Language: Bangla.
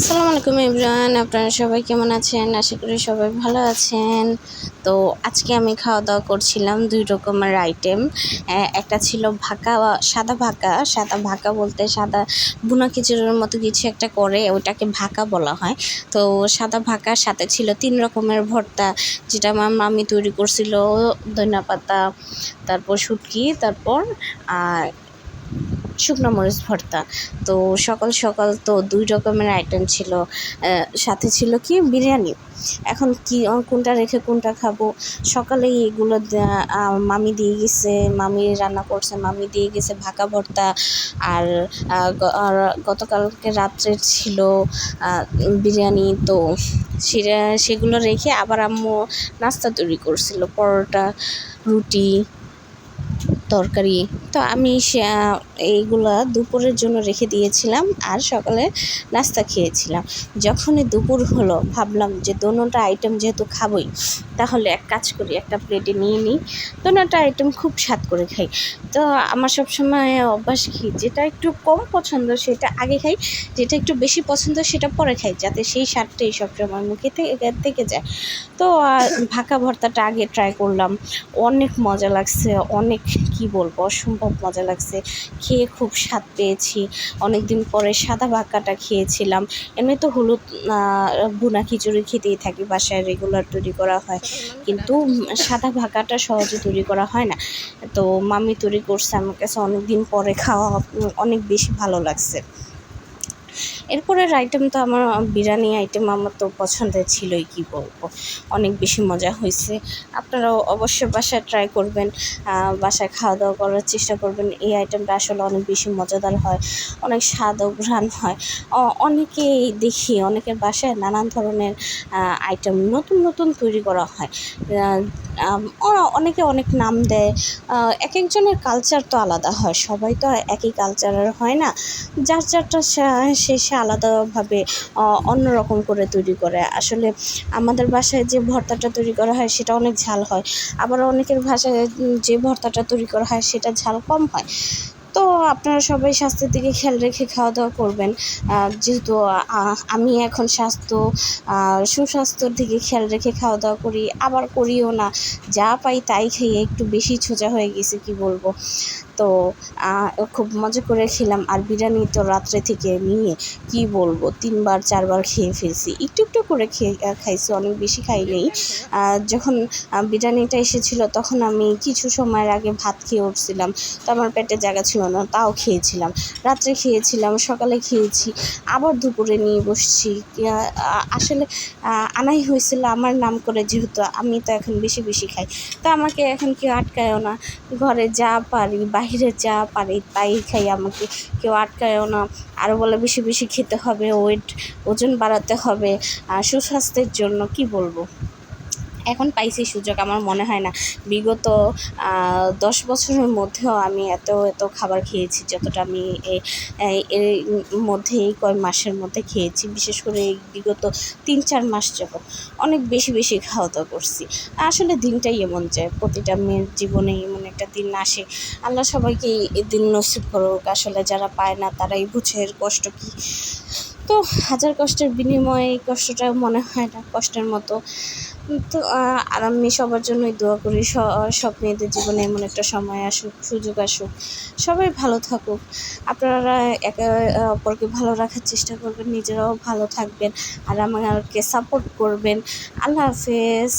আসসালামু আলাইকুম ইমরান আপনারা সবাই কেমন আছেন? আশা করি সবাই ভালো আছেন। তো আজকে আমি খাওয়া দাওয়া করছিলাম দুই রকমের আইটেম একটা ছিল ভাকা, সাদা ভাকা। সাদা ভাকা বলতে সাদা বুনা খিচুড়ির মতো কিছু একটা করে ওটাকে ভাকা বলা হয়। তো সাদা ভাকার সাথে ছিল তিন রকমের ভর্তা, যেটা আমার মামি তৈরি করছিল, ধনিয়া পাতা, তারপর শুটকি, তারপর আর শুকনো মরিচ ভর্তা। তো সকাল সকাল তো দুই রকমের আইটেম ছিল। সাথে ছিল কি? বিরিয়ানি। এখন কি কোনটা রেখে কোনটা খাব? সকালে এগুলো মামি দিয়ে গেছে, মামি রান্না করছে, মামি দিয়ে গেছে ভাকা ভর্তা। আর গতকালকে রাত্রে ছিল বিরিয়ানি। তো সেগুলো রেখে আবার আম্মু নাস্তা তৈরি করছিল, পরোটা, রুটি তরকারি। তো আমি এইগুলা দুপুরের জন্য রেখে দিয়েছিলাম আর সকালে নাস্তা খেয়েছিলাম। যখনই দুপুর হলো, ভাবলাম যে দোনোটা আইটেম যেহেতু খাবই, তাহলে এক কাজ করি, একটা প্লেটে নিয়ে নিই। দোনোটা আইটেম খুব স্বাদ করে খাই। তো আমার সবসময় অভ্যাস কি, যেটা একটু কম পছন্দ সেটা আগে খাই, যেটা একটু বেশি পছন্দ সেটা পরে খাই, যাতে সেই স্বাদটাই সবসময় মুখে থেকে যায়। তো ভাকা ভর্তাটা আগে ট্রাই করলাম। অনেক মজা লাগছে, অনেক কি বলব? অসম্ভব মজা লাগছে। খেয়ে খুব স্বাদ পেয়েছি। অনেক দিন পরে সাদা ভাক্কাটা খেয়েছিলাম। এমনি তো হলুদ বুনা খিচুড়ি খেতেই থাকি, বাসায় রেগুলার তৈরি করা হয়। কিন্তু সাদা ভাকাটা সহজে তৈরি করা হয় না। তো মামি তৈরি করছে, আমার কাছে অনেক দিন পরে খাওয়া অনেক বেশি ভালো লাগছে। এরপরের আইটেম তো আমার বিরিয়ানি আইটেম আমার তো পছন্দের ছিলই, কি বলব? অনেক বেশি মজা হয়েছে। আপনারাও অবশ্যই বাসায় ট্রাই করবেন বাসায় খাওয়া দাওয়া করার চেষ্টা করবেন। এই আইটেমটা আসলে অনেক বেশি মজাদার হয়, অনেক স্বাদ ও ঘ্রাণ হয়। অনেকেই দেখি, অনেকের বাসায় নানান ধরনের আইটেম নতুন নতুন তৈরি করা হয়। অনেকে অনেক নাম দেয়। এক একজনের কালচার তো আলাদা হয়। সবাই তো একই কালচারের হয় না। যার যারটা সে সে আলাদাভাবে অন্যরকম করে তৈরি করে। আসলে আমাদের বাসায় যে ভর্তাটা তৈরি করা হয় সেটা অনেক ঝাল হয়। আবার অনেকের ভাষায় যে ভর্তাটা তৈরি করা হয় সেটা ঝাল কম হয়। তো আপনারা সবাই স্বাস্থ্যের দিকে খেয়াল রেখে খাওয়া দাওয়া করবেন যেহেতু আমি এখন স্বাস্থ্য সুস্বাস্থ্যর দিকে খেয়াল রেখে খাওয়া দাওয়া করি, আবার করিও না। যা পাই তাই খেয়ে একটু বেশি সোজা হয়ে গেছে, কি বলব? তো খুব মজা করে খেলাম আর বিরিয়ানি তো রাত্রে থেকে নিয়ে, কি বলব, তিনবার, চারবার খেয়ে ফেলছি। একটু একটু করে খেয়ে খাইছি, অনেক বেশি খাই নেই। যখন বিরিয়ানিটা এসেছিল, তখন আমি কিছু সময়ের আগে ভাত খেয়ে উঠছিলাম। তো আমার পেটে জায়গা ছিল না, তাও খেয়েছিলাম। রাত্রে খেয়েছিলাম, সকালে খেয়েছি। আবার দুপুরে নিয়ে বসছি। আসলে আনাই হয়েছিল আমার নাম করে, যেহেতু আমি তো এখন বেশি বেশি খাই। তো আমাকে এখন কেউ আটকায়ও না। ঘরে যা পারি, বাহিরে যা পারি তাই খাই, আমাকে কেউ আটকায়ও না। আরও বলে, বেশি বেশি খেতে হবে, ওয়েট, ওজন বাড়াতে হবে, আর সুস্বাস্থ্যের জন্য কি বলব? এখন পাইছি সুযোগ, আমার মনে হয় না। বিগত দশ বছরের মধ্যেও আমি এত এত খাবার খেয়েছি যতটা আমি এর মধ্যে এই কয় মাসের মধ্যে খেয়েছি। বিশেষ করে এই বিগত তিন চার মাস যখন অনেক বেশি বেশি খাওয়া দাওয়া করছি। আসলে দিনটাই এমন যায় প্রতিটা মেয়ের জীবনে এমন একটা দিন আসে। আল্লাহ সবাইকে এই দিন নসিব করুক। আসলে যারা পায় না, তারাই বুঝে এর কষ্ট কী। তো হাজার কষ্টের বিনিময়ে এই কষ্টটা মনে হয় না, কষ্টের মতো। তো আর আমি সবার জন্যই দোয়া করি সব মেয়েদের জীবনে এমন একটা সময় আসুক, সুযোগ আসুক। সবাই ভালো থাকুক। আপনারা একে অপরকে ভালো রাখার চেষ্টা করবেন, নিজেরাও ভালো থাকবেন, আর আমাকে সাপোর্ট করবেন। আল্লাহ হাফেজ।